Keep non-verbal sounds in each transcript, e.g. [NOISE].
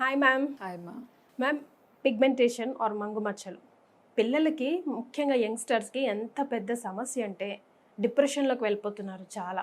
Hi ma'am hi మా ma'am pigmentation or మంగు మచ్చలు? పిల్లలకి ముఖ్యంగా యంగ్స్టర్స్కి ఎంత పెద్ద సమస్య అంటే డిప్రెషన్లోకి వెళ్ళిపోతున్నారు చాలా.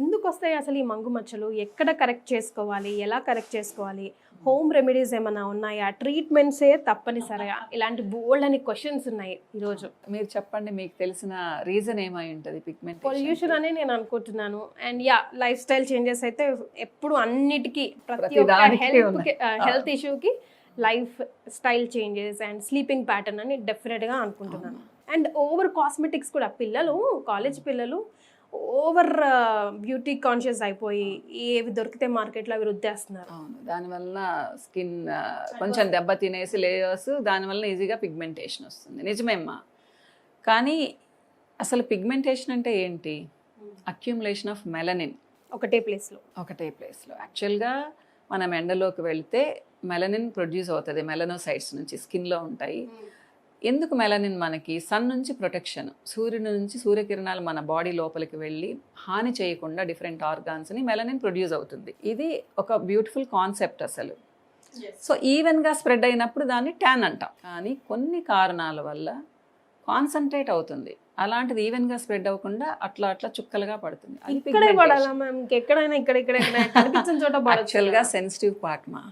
ఎందుకు వస్తాయి అసలు ఈ మంగు మచ్చలు? ఎక్కడ కరెక్ట్ చేసుకోవాలి? ఎలా కరెక్ట్ చేసుకోవాలి? హోమ్ రెమెడీస్ ఏమైనా ఉన్నాయా? ట్రీట్మెంట్సే తప్పనిసరిగా. ఇలాంటి బోల్డ్ అని క్వశ్చన్స్ ఉన్నాయి ఈరోజు. మీరు చెప్పండి మీకు తెలిసిన రీజన్ ఏమై ఉంటుంది పిగ్మెంట్ పొల్యూషన్ అనే నేను అనుకుంటున్నాను. And yeah lifestyle changes అయితే ఎప్పుడు అన్నిటికీ ప్రతి ఒక్క health. Health ఇష్యూకి lifestyle changes and sleeping pattern అని డెఫినెట్గా అనుకుంటున్నాను. అండ్ ఓవర్ కాస్మెటిక్స్ కూడా పిల్లలు కాలేజ్ పిల్లలు ఓవర్ బ్యూటీ కాన్షియస్ అయిపోయి ఏవి దొరికితే మార్కెట్లో అవి రుద్దేస్తున్నారు. అవును. దానివల్ల స్కిన్ కొంచెం దెబ్బ తినేసి లేయర్స్ దానివల్ల ఈజీగా పిగ్మెంటేషన్ వస్తుంది. నిజమేమ్మా కానీ అసలు పిగ్మెంటేషన్ అంటే ఏంటి? అక్యుములేషన్ ఆఫ్ మెలనిన్ ఒకటే ప్లేస్లో ఒకటే ప్లేస్లో యాక్చువల్గా మనం ఎండలోకి వెళ్తే మెలనిన్ ప్రొడ్యూస్ అవుతుంది. మెలనోసైడ్స్ నుంచి స్కిన్లో ఉంటాయి. ఎందుకు మెలనిన్ మనకి? సన్ నుంచి ప్రొటెక్షన్ సూర్యుని నుంచి సూర్యకిరణాలు మన బాడీ లోపలికి వెళ్ళి హాని చేయకుండా డిఫరెంట్ ఆర్గాన్స్ని మెలనిన్ ప్రొడ్యూస్ అవుతుంది. ఇది ఒక బ్యూటిఫుల్ కాన్సెప్ట్ అసలు. సో ఈవెన్గా స్ప్రెడ్ అయినప్పుడు దాన్ని ట్యాన్ అంటాం. కానీ కొన్ని కారణాల వల్ల కాన్సన్ట్రేట్ అవుతుంది. అలాంటిది ఈవెన్గా స్ప్రెడ్ అవ్వకుండా అట్లా అట్లా చుక్కలుగా పడుతుంది. అది ఇక్కడే. పడాలా మ్యామ్ ఇక్కడ [LAUGHS] చోట యాక్చువల్గా సెన్సిటివ్ పార్ట్ మా.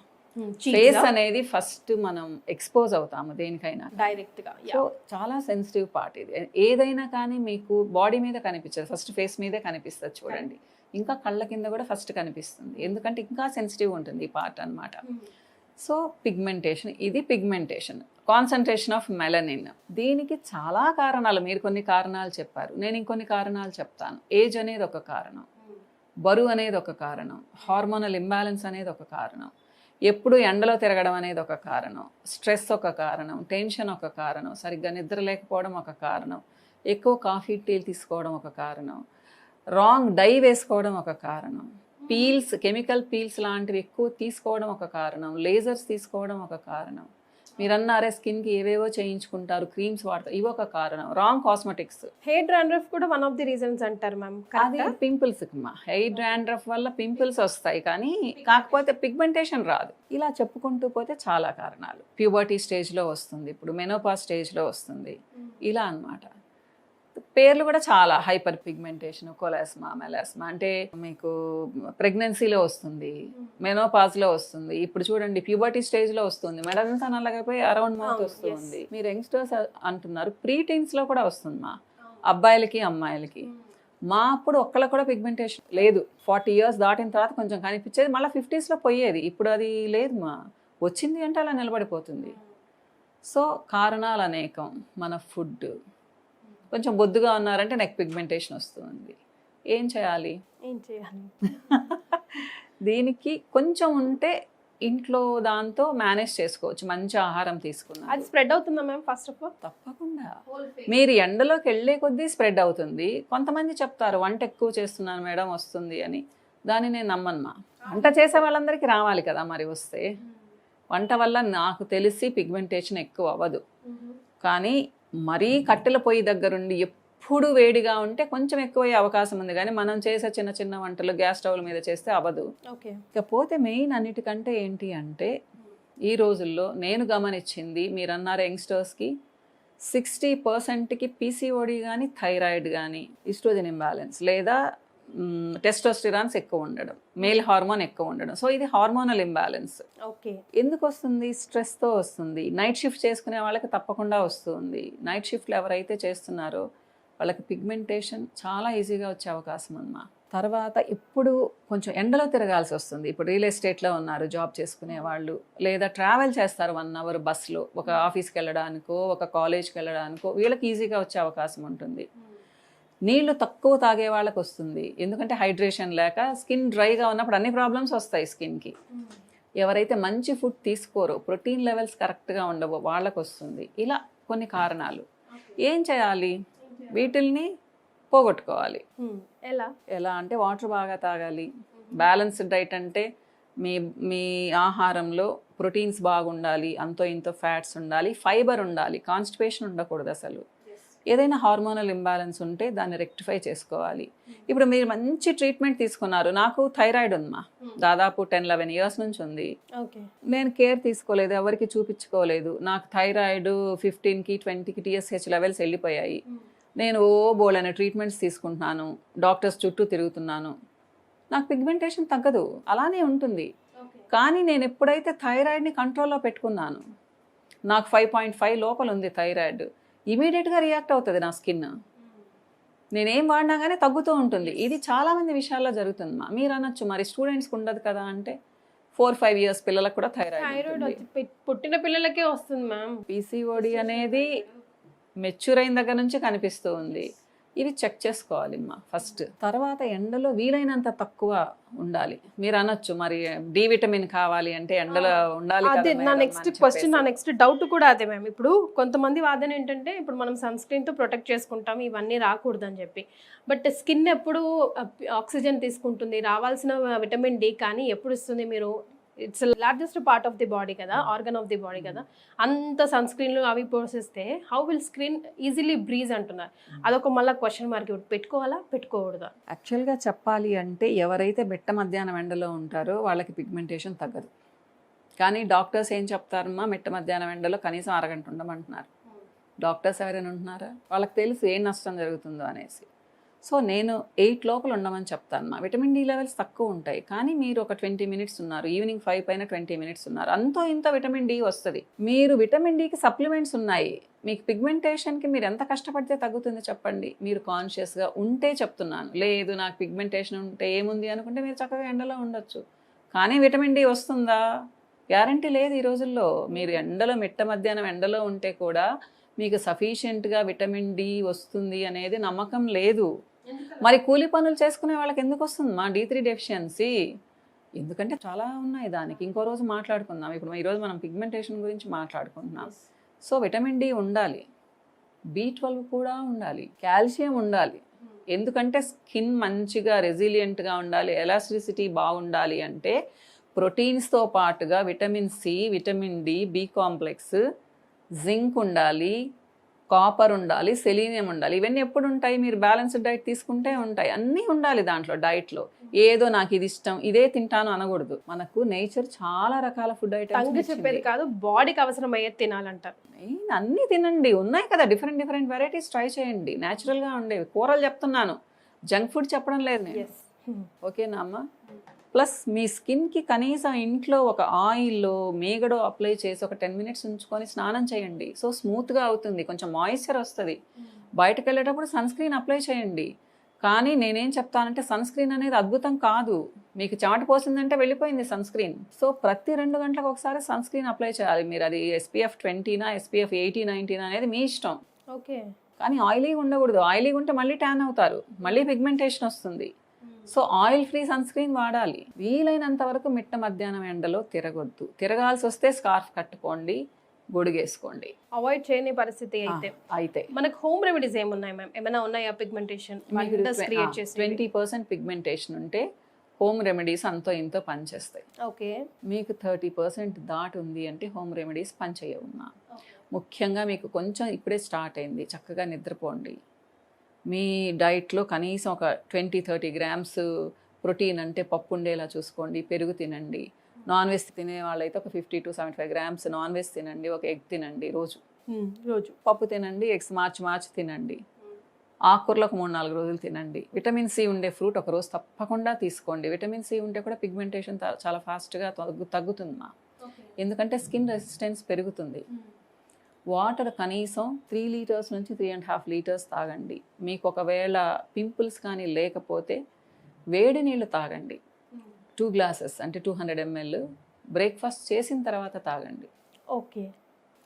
ఫేస్ అనేది ఫస్ట్ మనం ఎక్స్పోజ్ అవుతాము దేనికైనా. డైరెక్ట్గా సో చాలా సెన్సిటివ్ పార్ట్ ఇది. ఏదైనా కానీ మీకు బాడీ మీద కనిపించదు. ఫస్ట్ ఫేస్ మీదే కనిపిస్తుంది చూడండి. ఇంకా కళ్ళ కింద కూడా ఫస్ట్ కనిపిస్తుంది. ఎందుకంటే ఇంకా సెన్సిటివ్ ఉంటుంది ఈ పార్ట్ అన్నమాట. సో పిగ్మెంటేషన్ ఇది పిగ్మెంటేషన్ కాన్సన్ట్రేషన్ ఆఫ్ మెలనిన్ దీనికి చాలా కారణాలు మీరు కొన్ని కారణాలు చెప్పారు. నేను ఇంకొన్ని కారణాలు చెప్తాను. ఏజ్ అనేది ఒక కారణం. బరువు అనేది ఒక కారణం. హార్మోనల్ ఇంబ్యాలెన్స్ అనేది ఒక కారణం. ఎప్పుడు ఎండలో తిరగడం అనేది ఒక కారణం. స్ట్రెస్ ఒక కారణం. టెన్షన్ ఒక కారణం. సరిగ్గా నిద్ర లేకపోవడం ఒక కారణం. ఎక్కువ కాఫీ టీలు తీసుకోవడం ఒక కారణం. రాంగ్ డై వేసుకోవడం ఒక కారణం. పీల్స్ కెమికల్ పీల్స్ లాంటివి ఎక్కువ తీసుకోవడం ఒక కారణం. లేజర్స్ తీసుకోవడం ఒక కారణం. మీరు అన్నారే స్కిన్కి ఏవేవో చేయించుకుంటారు క్రీమ్స్ వాడతారు. ఇవి ఒక కారణం. రాంగ్ కాస్మెటిక్స్ హెయిర్ డ్రాండ్రఫ్ కూడా వన్ ఆఫ్ ది రీజన్స్ అంటారు మ్యామ్ అది పింపుల్స్ మా. హెయిర్ డ్రాండ్రఫ్ వల్ల పింపుల్స్ వస్తాయి కానీ కాకపోతే పిగ్మెంటేషన్ రాదు. ఇలా చెప్పుకుంటూ పోతే చాలా కారణాలు. ప్యూబర్టీ స్టేజ్లో వస్తుంది. ఇప్పుడు మెనోపా స్టేజ్లో వస్తుంది. ఇలా అన్నమాట. పేర్లు కూడా చాలా హైపర్ పిగ్మెంటేషన్ కొలాస్మా మెలాస్మా. అంటే మీకు ప్రెగ్నెన్సీలో వస్తుంది మెనోపాజ్లో వస్తుంది. ఇప్పుడు చూడండి ప్యూబర్టీ స్టేజ్లో వస్తుంది. మెడంతా నల్లగైపోయి అరౌండ్ మౌత్ వస్తుంది. మీరు యంగ్స్టర్స్ అంటున్నారు ప్రీ లో కూడా వస్తుంది మా అబ్బాయిలకి అమ్మాయిలకి. మా అప్పుడు ఒక్కళ్ళకి కూడా పిగ్మెంటేషన్ లేదు. ఫార్టీ ఇయర్స్ దాటిన తర్వాత కొంచెం కనిపించేది. మళ్ళీ ఫిఫ్టీస్లో పోయేది. ఇప్పుడు అది లేదు మా వచ్చింది అంటే అలా నిలబడిపోతుంది. సో కారణాలు అనేకం. మన ఫుడ్ కొంచెం బొద్దుగా ఉన్నారంటే నెక్ పిగ్మెంటేషన్ వస్తుంది. ఏం చేయాలి? ఏం చేయాలి? దీనికి కొంచెం ఉంటే ఇంట్లో దాంతో మేనేజ్ చేసుకోవచ్చు. మంచి ఆహారం అది తీసుకున్నారు స్ప్రెడ్ అవుతుందా మ్యామ్ ఫస్ట్ ఆఫ్ ఆల్ తప్పకుండా. మీరు ఎండలోకి వెళ్ళే కొద్దీ స్ప్రెడ్ అవుతుంది. కొంతమంది చెప్తారు వంట ఎక్కువ చేస్తున్నాను మేడం వస్తుంది అని. దాన్ని నేను నమ్మనుమా వంట చేసే వాళ్ళందరికీ రావాలి కదా మరి వస్తే. వంట వల్ల నాకు తెలిసి పిగ్మెంటేషన్ ఎక్కువ అవ్వదు. కానీ మరీ కట్టెల పొయ్యి దగ్గరుండి ఎప్పుడు వేడిగా ఉంటే కొంచెం ఎక్కువయ్యే అవకాశం ఉంది. కానీ మనం చేసే చిన్న చిన్న వంటలు గ్యాస్ స్టవ్ల మీద చేస్తే అవ్వదు. ఓకే. ఇకపోతే మెయిన్ అన్నిటికంటే ఏంటి అంటే ఈ రోజుల్లో నేను గమనించింది మీరు అన్నారు యంగ్స్టర్స్కి సిక్స్టీ పర్సెంట్కి పీసీఓడి కానీ థైరాయిడ్ కానీ ఈస్ట్రోజన్ ఇంబ్యాలెన్స్ లేదా టెస్టోస్టిరాన్స్ ఎక్కువ ఉండడం మేల్ హార్మోన్ ఎక్కువ ఉండడం. సో ఇది హార్మోనల్ ఇంబ్యాలెన్స్ ఓకే ఎందుకు వస్తుంది? స్ట్రెస్తో వస్తుంది. నైట్ షిఫ్ట్ చేసుకునే వాళ్ళకి తప్పకుండా వస్తుంది. నైట్ షిఫ్ట్లు ఎవరైతే చేస్తున్నారో వాళ్ళకి పిగ్మెంటేషన్ చాలా ఈజీగా వచ్చే అవకాశం ఉందమ్మా తర్వాత ఇప్పుడు కొంచెం ఎండలో తిరగాల్సి వస్తుంది. ఇప్పుడు రియల్ ఎస్టేట్లో ఉన్నారు జాబ్ చేసుకునే వాళ్ళు. లేదా ట్రావెల్ చేస్తారు వన్ అవర్ బస్సులో ఒక ఆఫీస్కి వెళ్ళడానికో ఒక కాలేజ్కి వెళ్ళడానికో వీళ్ళకి ఈజీగా వచ్చే అవకాశం ఉంటుంది. నీళ్ళు తక్కువ తాగే వాళ్ళకి వస్తుంది ఎందుకంటే హైడ్రేషన్ లేక స్కిన్ డ్రైగా ఉన్నప్పుడు అన్ని ప్రాబ్లమ్స్ వస్తాయి స్కిన్కి. ఎవరైతే మంచి ఫుడ్ తీసుకోరో ప్రోటీన్ లెవెల్స్ కరెక్ట్గా ఉండవో వాళ్ళకు వస్తుంది ఇలా కొన్ని కారణాలు. ఏం చేయాలి? వీటిల్ని పోగొట్టుకోవాలి. ఎలా? ఎలా అంటే వాటర్ బాగా తాగాలి. బ్యాలెన్స్డ్ డైట్ అంటే మీ మీ ఆహారంలో ప్రోటీన్స్ బాగుండాలి అంతో ఇంతో ఫ్యాట్స్ ఉండాలి ఫైబర్ ఉండాలి కాన్స్టిపేషన్ ఉండకూడదు అసలు. ఏదైనా హార్మోనల్ ఇంబ్యాలెన్స్ ఉంటే దాన్ని రెక్టిఫై చేసుకోవాలి. ఇప్పుడు మీరు మంచి ట్రీట్మెంట్ తీసుకున్నారు. నాకు థైరాయిడ్ ఉందమ్మా. దాదాపు టెన్ లెవెన్ ఇయర్స్ నుంచి ఉంది. నేను కేర్ తీసుకోలేదు ఎవరికి చూపించుకోలేదు. నాకు థైరాయిడ్ ఫిఫ్టీన్కి ట్వంటీకి టీఎస్హెచ్ లెవెల్స్ వెళ్ళిపోయాయి. నేను ఓ బోలైన ట్రీట్మెంట్స్ తీసుకుంటున్నాను. డాక్టర్స్ చుట్టూ తిరుగుతున్నాను. నాకు పిగ్మెంటేషన్ తగ్గదు. అలానే ఉంటుంది. కానీ నేను ఎప్పుడైతే థైరాయిడ్ని కంట్రోల్లో పెట్టుకున్నాను నాకు ఫైవ్ పాయింట్ ఫైవ్ లోపల ఉంది థైరాయిడ్. ఇమీడియట్గా రియాక్ట్ అవుతుంది నా స్కిన్. నేనేం వాడినా కానీ తగ్గుతూ ఉంటుంది. ఇది చాలా మంది విషయాల్లో జరుగుతుంది మా. మీరు అనొచ్చు మరి స్టూడెంట్స్కి ఉండదు కదా అంటే ఫోర్ ఫైవ్ ఇయర్స్ పిల్లలకు కూడా థైరాయిడ్ పుట్టిన పిల్లలకే వస్తుంది మ్యామ్. పీసీఓడి అనేది మెచ్యూర్ అయిన దగ్గర నుంచి కనిపిస్తూ ఉంది. ఇవి చెక్ చేసుకోవాలి అమ్మా ఫస్ట్ తర్వాత ఎండలో వీలైనంత తక్కువ ఉండాలి. మీరు అనొచ్చు మరి డి విటమిన్ కావాలి అంటే ఎండలో ఉండాలి అదే నా నెక్స్ట్ క్వశ్చన్ నా. నెక్స్ట్ డౌట్ కూడా అదే మ్యామ్ ఇప్పుడు కొంతమంది వాదన ఏంటంటే ఇప్పుడు మనం సన్ స్క్రీన్తో ప్రొటెక్ట్ చేసుకుంటాం ఇవన్నీ రాకూడదు అని చెప్పి. బట్ స్కిన్ ఎప్పుడు ఆక్సిజన్ తీసుకుంటుంది రావాల్సిన విటమిన్ డి కానీ ఎప్పుడు ఇస్తుంది మీరు? It's largest part of the body కదా ఆర్గన్ ఆఫ్ ది బాడీ కదా. అంత సన్ స్క్రీన్లు అవి పోసేస్తే how will screen easily breathe అంటున్నారు. అదొక మళ్ళీ క్వశ్చన్ మార్క్ పెట్టుకోవాలా పెట్టుకోకూడదా? యాక్చువల్గా చెప్పాలి అంటే ఎవరైతే బెట్ట మధ్యాహ్నం ఎండలో ఉంటారో వాళ్ళకి పిగ్మెంటేషన్ తగ్గదు. కానీ డాక్టర్స్ ఏం చెప్తారమ్మా మిట్ట మధ్యాహ్నం ఎండలో కనీసం అరగంట ఉండమంటున్నారు. డాక్టర్స్ ఎవరైనా ఉంటున్నారా? వాళ్ళకి తెలుసు ఏం నష్టం జరుగుతుందో అనేసి. సో నేను ఎయిట్ లోపల ఉండమని చెప్తాను. మా విటమిన్ డి లెవెల్స్ తక్కువ ఉంటాయి. కానీ మీరు ఒక ట్వంటీ మినిట్స్ ఉన్నారు. ఈవినింగ్ ఫైవ్ పైన ట్వంటీ మినిట్స్ ఉన్నారు. అంతో ఇంత విటమిన్ డి వస్తుంది. మీరు విటమిన్ డికి సప్లిమెంట్స్ ఉన్నాయి. మీకు పిగ్మెంటేషన్కి మీరు ఎంత కష్టపడితే తగ్గుతుంది చెప్పండి. మీరు కాన్షియస్గా ఉంటే చెప్తున్నాను. లేదు నాకు పిగ్మెంటేషన్ ఉంటే ఏముంది అనుకుంటే మీరు చక్కగా ఎండలో ఉండొచ్చు. కానీ విటమిన్ డి వస్తుందా? గ్యారంటీ లేదు ఈ రోజుల్లో. మీరు ఎండలో మిట్ట మధ్యాహ్నం ఎండలో ఉంటే కూడా మీకు సఫీషియంట్గా విటమిన్ డి వస్తుంది అనేది నమ్మకం లేదు. మరి కూలి పనులు చేసుకునే వాళ్ళకి ఎందుకు వస్తుంది? మా డి త్రీ డెఫిషియన్సీ ఎందుకంటే చాలా ఉన్నాయి దానికి. ఇంకో రోజు మాట్లాడుకుందాం. ఇప్పుడు ఈరోజు మనం పిగ్మెంటేషన్ గురించి మాట్లాడుకుంటున్నాం. సో విటమిన్ డి ఉండాలి. బి ట్వెల్వ్ కూడా ఉండాలి. కాల్షియం ఉండాలి. ఎందుకంటే స్కిన్ మంచిగా రెసిలియంట్గా ఉండాలి. ఎలాస్టిసిటీ బాగుండాలి అంటే ప్రోటీన్స్తో పాటుగా vitamin C vitamin D B complex zinc ఉండాలి. కాపర్ ఉండాలి సెలీనియం ఉండాలి ఇవన్నీ ఎప్పుడు ఉంటాయి మీరు బ్యాలెన్స్డ్ డైట్ తీసుకుంటే ఉంటాయి. అన్నీ ఉండాలి దాంట్లో డైట్లో ఏదో నాకు ఇది ఇష్టం ఇదే తింటాను అనకూడదు. మనకు నేచర్ చాలా రకాల ఫుడ్ ఐటమ్స్ చెప్పేది కాదు బాడీకి అవసరం అయ్యేది తినాలంటారు అన్నీ తినండి. ఉన్నాయి కదా డిఫరెంట్ డిఫరెంట్ వెరైటీస్ ట్రై చేయండి. న్యాచురల్గా ఉండేవి. కూరలు చెప్తున్నాను. జంక్ ఫుడ్ చెప్పడం లేదు నేను. ఓకేనా అమ్మ? ప్లస్ మీ స్కిన్కి కనీసం ఇంట్లో ఒక ఆయిల్లో మేగడో అప్లై చేసి ఒక టెన్ మినిట్స్ ఉంచుకొని స్నానం చేయండి. సో స్మూత్గా అవుతుంది. కొంచెం మాయిశ్చర్ వస్తుంది. బయటకు వెళ్ళేటప్పుడు సన్ స్క్రీన్ అప్లై చేయండి. కానీ నేనేం చెప్తానంటే సన్ స్క్రీన్ అనేది అద్భుతం కాదు. మీకు చెమట పోసిందంటే వెళ్ళిపోయింది సన్ స్క్రీన్. సో ప్రతి రెండు గంటలకు ఒకసారి సన్ స్క్రీన్ అప్లై చేయాలి. మీరు అది ఎస్పీఎఫ్ ట్వంటీనా ఎస్పీఎఫ్ ఎయిటీ నైన్టీనా అనేది మీ ఇష్టం. ఓకే. కానీ ఆయిలీ ఉండకూడదు. ఆయిలీ ఉంటే మళ్ళీ ట్యాన్ అవుతారు. మళ్ళీ పిగ్మెంటేషన్ వస్తుంది. So oil free sunscreen వాడాలి. వీలైనంత వరకు మిట్ట మధ్యాహ్నం ఎండలో తిరగొద్దు. తిరగాల్సి వస్తే స్కార్ఫ్ కట్టుకోండి గొడుగేసుకోండి అవాయిడ్ చేయని పరిస్థితి అయితే. అయితే. మనకు హోమ్ రెమెడీస్ ఏమున్నాయి మ్యామ్ ఏమైనా ఉన్నాయా పిగ్మెంటేషన్ ట్వంటీ పర్సెంట్ పిగ్మెంటేషన్ ఉంటే హోమ్ రెమెడీస్ అంతో ఇంతో పనిచేస్తాయి. ఓకే. మీకు థర్టీ పర్సెంట్ దాటి ఉంది అంటే హోమ్ రెమెడీస్ పనిచేయవున్నా ముఖ్యంగా మీకు కొంచెం ఇప్పుడే స్టార్ట్ అయింది. చక్కగా నిద్రపోండి. మీ డైట్లో కనీసం ఒక ట్వంటీ థర్టీ గ్రామ్స్ ప్రోటీన్ అంటే పప్పు ఉండేలా చూసుకోండి పెరుగు తినండి. నాన్ వెజ్ తినే వాళ్ళైతే ఒక fifty to seventy five grams non veg తినండి ఒక ఎగ్ తినండి రోజు. రోజు. పప్పు తినండి ఎగ్స్ మార్చి మార్చి తినండి. ఆకుకూరలు ఒక మూడు నాలుగు రోజులు తినండి. విటమిన్ సి ఉండే ఫ్రూట్ ఒక రోజు తప్పకుండా తీసుకోండి. విటమిన్ సి ఉంటే కూడా పిగ్మెంటేషన్ చాలా ఫాస్ట్గా తగ్గు తగ్గుతుంది మా ఎందుకంటే స్కిన్ రెసిస్టెన్స్ పెరుగుతుంది. వాటర్ కనీసం త్రీ లీటర్స్ నుంచి త్రీ అండ్ హాఫ్ లీటర్స్ తాగండి. మీకు ఒకవేళ పింపుల్స్ కానీ లేకపోతే వేడి నీళ్ళు తాగండి. టూ గ్లాసెస్ అంటే టూ హండ్రెడ్ ఎంఎల్ బ్రేక్ఫాస్ట్ చేసిన తర్వాత తాగండి. ఓకే.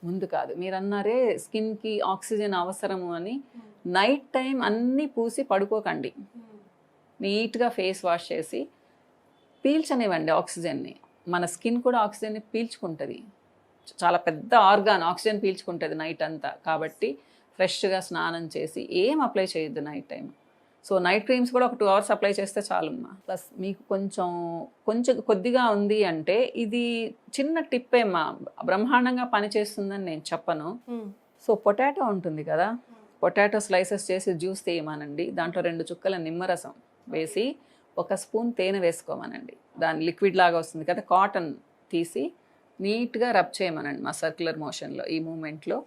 ముందు కాదు మీరు అన్నారే స్కిన్కి ఆక్సిజన్ అవసరము అని నైట్ టైం అన్నీ పూసి పడుకోకండి. నీట్గా ఫేస్ వాష్ చేసి పీల్చనివ్వండి ఆక్సిజన్ని. మన స్కిన్ కూడా ఆక్సిజన్ని పీల్చుకుంటుంది. చాలా పెద్ద ఆర్గాన్ ఆక్సిజన్ పీల్చుకుంటుంది నైట్ అంతా. కాబట్టి ఫ్రెష్గా స్నానం చేసి ఏం అప్లై చేయొద్దు night time so night creams కూడా ఒక టూ అవర్స్ అప్లై చేస్తే చాలమ్మా. ప్లస్ మీకు కొంచెం కొంచెం కొద్దిగా ఉంది అంటే ఇది చిన్న టిప్పేమ్మా బ్రహ్మాండంగా పనిచేస్తుందని నేను చెప్పను. సో పొటాటో ఉంటుంది కదా పొటాటో స్లైసెస్ చేసి జ్యూస్ తీయమనండి. దాంట్లో రెండు చుక్కల నిమ్మరసం వేసి ఒక స్పూన్ తేనె వేసుకోమనండి. దాని లిక్విడ్ లాగా వస్తుంది కదా కాటన్ తీసి నీట్గా రబ్ చేయమనండి మా సర్క్యులర్ మోషన్లో ఈ మూమెంట్లో.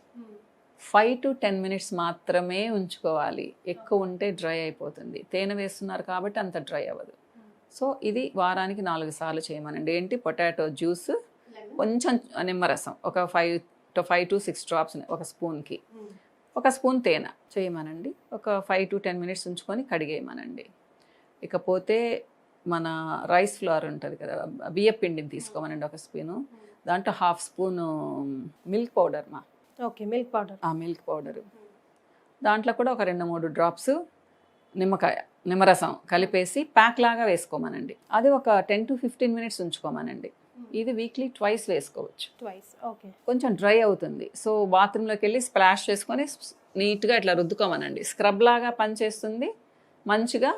ఫైవ్ టు టెన్ మినిట్స్ మాత్రమే ఉంచుకోవాలి. ఎక్కువ ఉంటే డ్రై అయిపోతుంది. తేనె వేస్తున్నారు కాబట్టి అంత డ్రై అవ్వదు. సో ఇది వారానికి నాలుగు సార్లు చేయమనండి. ఏంటి? పొటాటో జ్యూస్ కొంచెం నిమ్మరసం. ఒక five to five to six drops ఒక స్పూన్కి. ఒక స్పూన్ తేనె చేయమనండి. ఒక ఫైవ్ టు టెన్ మినిట్స్ ఉంచుకొని కడిగేయమనండి. ఇకపోతే మన రైస్ ఫ్లోర్ ఉంటుంది కదా బియ్య పిండిని తీసుకోమనండి ఒక స్పూను. దాంట్లో హాఫ్ స్పూను మిల్క్ పౌడర్ మా. Okay milk powder. ఆ మిల్క్ పౌడరు. దాంట్లో కూడా ఒక రెండు మూడు డ్రాప్స్ నిమ్మకాయ నిమ్మరసం కలిపేసి ప్యాక్ లాగా వేసుకోమనండి. అది ఒక టెన్ టు ఫిఫ్టీన్ మినిట్స్ ఉంచుకోమనండి. ఇది వీక్లీ ట్వైస్ వేసుకోవచ్చు. Twice okay. కొంచెం డ్రై అవుతుంది. సో బాత్రూంలోకి వెళ్ళి స్ప్లాష్ చేసుకొని నీట్గా ఇట్లా రుద్దుకోమనండి. స్క్రబ్ లాగా పనిచేస్తుంది. మంచిగా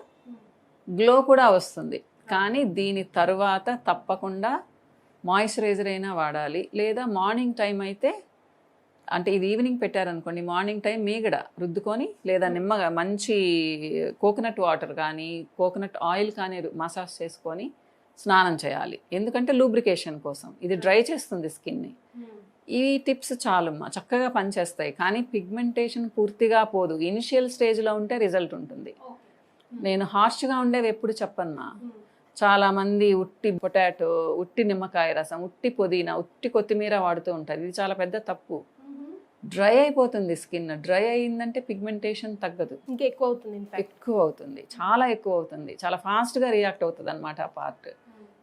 గ్లో కూడా వస్తుంది. కానీ దీని తర్వాత తప్పకుండా మాయిశ్చరైజర్ అయినా వాడాలి. లేదా మార్నింగ్ టైం అయితే అంటే ఇది ఈవినింగ్ పెట్టారనుకోండి మార్నింగ్ టైం మీగడ రుద్దుకొని లేదా నిమ్మగా మంచి కోకోనట్ వాటర్ కానీ కోకోనట్ ఆయిల్ కానీ మసాజ్ చేసుకొని స్నానం చేయాలి. ఎందుకంటే లూబ్రికేషన్ కోసం. ఇది డ్రై చేస్తుంది స్కిన్ని. ఈ టిప్స్ చాలమ్మా చక్కగా పనిచేస్తాయి. కానీ పిగ్మెంటేషన్ పూర్తిగా పోదు. ఇనిషియల్ స్టేజ్లో ఉంటే రిజల్ట్ ఉంటుంది. నేను హార్ష్గా ఉండేవి ఎప్పుడు చెప్పన్నా. చాలా మంది ఉట్టి పొటాటో ఉట్టి నిమ్మకాయ రసం ఉట్టి పుదీనా ఉట్టి కొత్తిమీర వాడుతూ ఉంటారు. ఇది చాలా పెద్ద తప్పు. డ్రై అయిపోతుంది స్కిన్. డ్రై అయిందంటే పిగ్మెంటేషన్ తగ్గదు. ఇంకా ఎక్కువ అవుతుంది ఎక్కువ అవుతుంది. చాలా ఎక్కువ అవుతుంది. చాలా ఫాస్ట్గా రియాక్ట్ అవుతుంది అనమాట ఆ పార్ట్.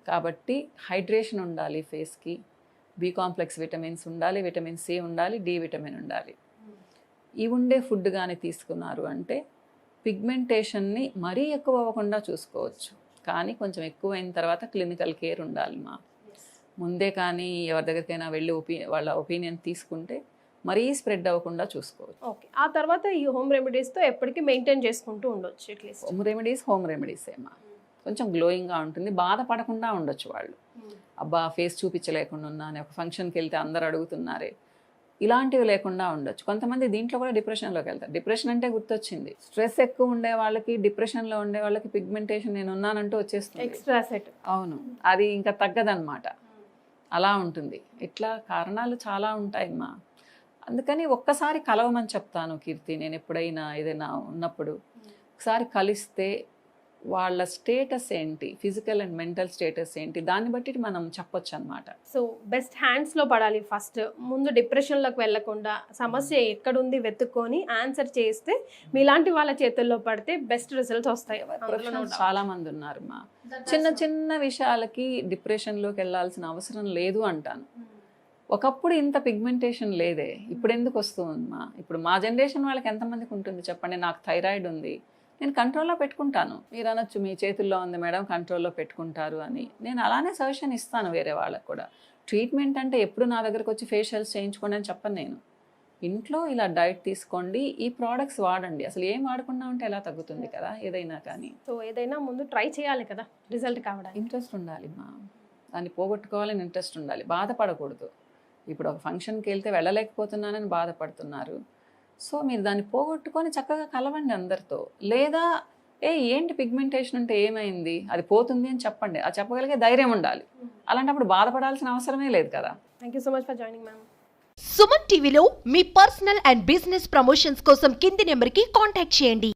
కాబట్టి హైడ్రేషన్ ఉండాలి ఫేస్కి. బి కాంప్లెక్స్ విటమిన్స్ ఉండాలి విటమిన్ సి ఉండాలి డి విటమిన్ ఉండాలి. ఇవి ఉండే ఫుడ్ కానీ తీసుకున్నారు అంటే పిగ్మెంటేషన్ని మరీ ఎక్కువ అవ్వకుండా చూసుకోవచ్చు. కానీ కొంచెం ఎక్కువ అయిన తర్వాత క్లినికల్ కేర్ ఉండాలి మా. ముందే కానీ ఎవరి దగ్గరికైనా వెళ్ళి ఒపీ వాళ్ళ ఒపీనియన్ తీసుకుంటే మరీ స్ప్రెడ్ అవ్వకుండా చూసుకోవచ్చు. ఓకే ఆ తర్వాత ఈ హోమ్ రెమెడీస్తో ఎప్పటికీ మెయింటైన్ చేసుకుంటూ ఉండొచ్చు at least home remedies home remedies ఏమా కొంచెం గ్లోయింగ్గా ఉంటుంది. బాధపడకుండా ఉండొచ్చు వాళ్ళు. అబ్బా ఫేస్ చూపించలేకుండా ఉన్నాను ఒక ఫంక్షన్కి వెళ్తే అందరు అడుగుతున్నారే ఇలాంటివి లేకుండా ఉండొచ్చు. కొంతమంది దీంట్లో కూడా డిప్రెషన్లోకి వెళ్తారు. డిప్రెషన్ అంటే గుర్తొచ్చింది. స్ట్రెస్ ఎక్కువ ఉండే వాళ్ళకి డిప్రెషన్లో ఉండే వాళ్ళకి పిగ్మెంటేషన్ నేను ఉన్నానంటూ వచ్చేస్తుంది. ఎక్స్ట్రా సెట్ అవును. అది ఇంకా తగ్గదన్నమాట. అలా ఉంటుంది. ఇట్లా కారణాలు చాలా ఉంటాయమ్మా. అందుకని ఒక్కసారి కలవమని చెప్తాను కీర్తి. నేను ఎప్పుడైనా ఏదైనా ఉన్నప్పుడు ఒకసారి కలిస్తే వాళ్ళ స్టేటస్ ఏంటి? ఫిజికల్ అండ్ మెంటల్ స్టేటస్ ఏంటి? దాన్ని బట్టి మనం చెప్పొచ్చు అనమాట సో బెస్ట్ హ్యాండ్స్లో పడాలి ఫస్ట్. ముందు డిప్రెషన్లోకి వెళ్ళకుండా సమస్య ఎక్కడుంది వెతుక్కొని ఆన్సర్ చేస్తే మీలాంటి వాళ్ళ చేతుల్లో పడితే బెస్ట్ రిజల్ట్స్ వస్తాయి. చాలా మంది ఉన్నారు మా. చిన్న చిన్న విషయాలకి డిప్రెషన్లోకి వెళ్ళాల్సిన అవసరం లేదు అంటాను. ఒకప్పుడు ఇంత పిగ్మెంటేషన్ లేదే. ఇప్పుడు ఎందుకు వస్తుందమ్మా ఇప్పుడు మా జనరేషన్ వాళ్ళకి ఎంతమందికి ఉంటుంది చెప్పండి? నాకు థైరాయిడ్ ఉంది. నేను కంట్రోల్లో పెట్టుకుంటాను. మీరు అనొచ్చు మీ చేతుల్లో ఉంది మేడం కంట్రోల్లో పెట్టుకుంటారు అని. నేను అలానే సజెషన్ ఇస్తాను వేరే వాళ్ళకి కూడా. ట్రీట్మెంట్ అంటే ఎప్పుడు నా దగ్గరకు వచ్చి ఫేషియల్స్ చేయించుకోండి అని చెప్పను నేను. ఇంట్లో ఇలా డైట్ తీసుకోండి ఈ ప్రోడక్ట్స్ వాడండి. అసలు ఏం వాడకుండా ఉంటే ఎలా తగ్గుతుంది కదా ఏదైనా కానీ. సో ఏదైనా ముందు ట్రై చేయాలి కదా రిజల్ట్ కావడానికి. ఇంట్రెస్ట్ ఉండాలి మా. దాన్ని పోగొట్టుకోవాలని ఇంట్రెస్ట్ ఉండాలి. బాధపడకూడదు. ఇప్పుడు ఒక ఫంక్షన్కి వెళ్తే వెళ్ళలేకపోతున్నానని బాధపడుతున్నారు. సో మీరు దాన్ని పోగొట్టుకొని చక్కగా కలవండి అందరితో. లేదా ఏ ఏంటి పిగ్మెంటేషన్ ఉంటే ఏమైంది? అది పోతుంది అని చెప్పండి. అది చెప్పగలిగే ధైర్యం ఉండాలి. అలాంటప్పుడు బాధపడాల్సిన అవసరమే లేదు కదా. Thank you so much for joining ma'am Suman టీవీలో మీ పర్సనల్ అండ్ బిజినెస్ ప్రమోషన్స్ కోసం కింది నెంబర్కి కాంటాక్ట్ చేయండి.